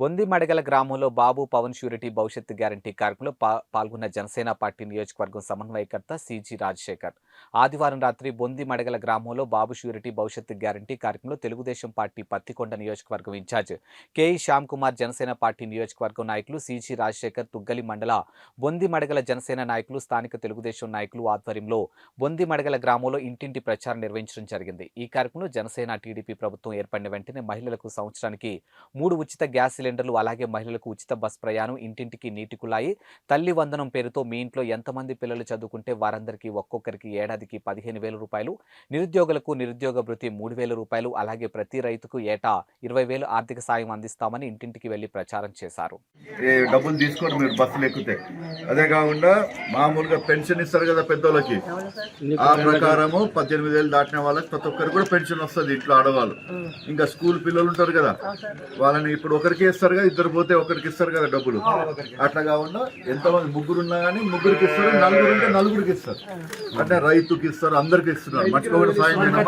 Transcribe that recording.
బొందిమడగల గ్రామంలో బాబు పవన్ షూరిటీ భవిష్యత్తు గ్యారంటీ కార్యక్రమంలో పాల్గొన్న జనసేన పార్టీ నియోజకవర్గం సమన్వయకర్త సిజి రాజశేఖర్. ఆదివారం రాత్రి బొంది మడగల గ్రామంలో బాబు ష్యూరిటీ భవిష్యత్తు గ్యారంటీ కార్యక్రమంలో తెలుగుదేశం పార్టీ పత్తికొండ నియోజకవర్గం incharge KE Shyam Kumar Janasena party నియోజకవర్గం నాయకులు సిజి రాజశేఖర్ తుగ్గలి మండల బొంది మడగల జనసేన నాయకులు స్థానిక తెలుగుదేశం నాయకులు ఆధ్వర్యంలో బొంది మడగల గ్రామంలో ఇంటింటి ప్రచారం నిర్వహించడం జరిగింది. ఈ కార్యక్రమంలో జనసేన టీడీపీ ప్రభుత్వం ఏర్పడిన వెంటనే మహిళలకు సంవత్సరానికి మూడు ఉచిత గ్యాస్ సిలిండర్లు అలాగే మహిళలకు ఉచిత బస్ ప్రయాణం ఇంటింటికి నీటి కుళాయి తల్లి వందనం పేరుతో మీ ఇంట్లో ఎంతమంది పిల్లలు చదువుకుంటే వారందరికీ ఒక్కొక్కరికి ఏడాదికి పదిహేను వేల రూపాయలు నిరుద్యోగులకు నిరుద్యోగ భృతి మూడు వేల రూపాయలు అలాగే ప్రతి రైతుకు ఏటా ఇరవై వేలు ఆర్థిక సాయం అందిస్తామని ఇంటింటికి వెళ్ళి ప్రచారం చేశారు. డబ్బులు తీసుకొని మీరు బస్సులు ఎక్కితే. అదే కాకుండా మామూలుగా పెన్షన్ ఇస్తారు కదా పెద్దోళ్ళకి. ఆ ప్రకారము పద్దెనిమిది వేలు దాటిన వాళ్ళకి ప్రతి ఒక్కరికి కూడా పెన్షన్ వస్తుంది ఇంట్లో ఆడవాళ్ళు. ఇంకా స్కూల్ పిల్లలు ఉంటారు కదా. వాళ్ళని ఇప్పుడు ఒకరికి ఇస్తారు కదా ఇద్దరు పోతే ఒకరికి ఇస్తారు కదా డబ్బులు. అట్లా కాకుండా ఎంతమంది ముగ్గురు ఉన్నా కానీ ముగ్గురికి ఇస్తారు నలుగురు ఉంటే నలుగురికి ఇస్తారు. అంటే రైతుకి ఇస్తారు అందరికి ఇస్తున్నారు. మర్చిపోకుండా సాయం చేయడమా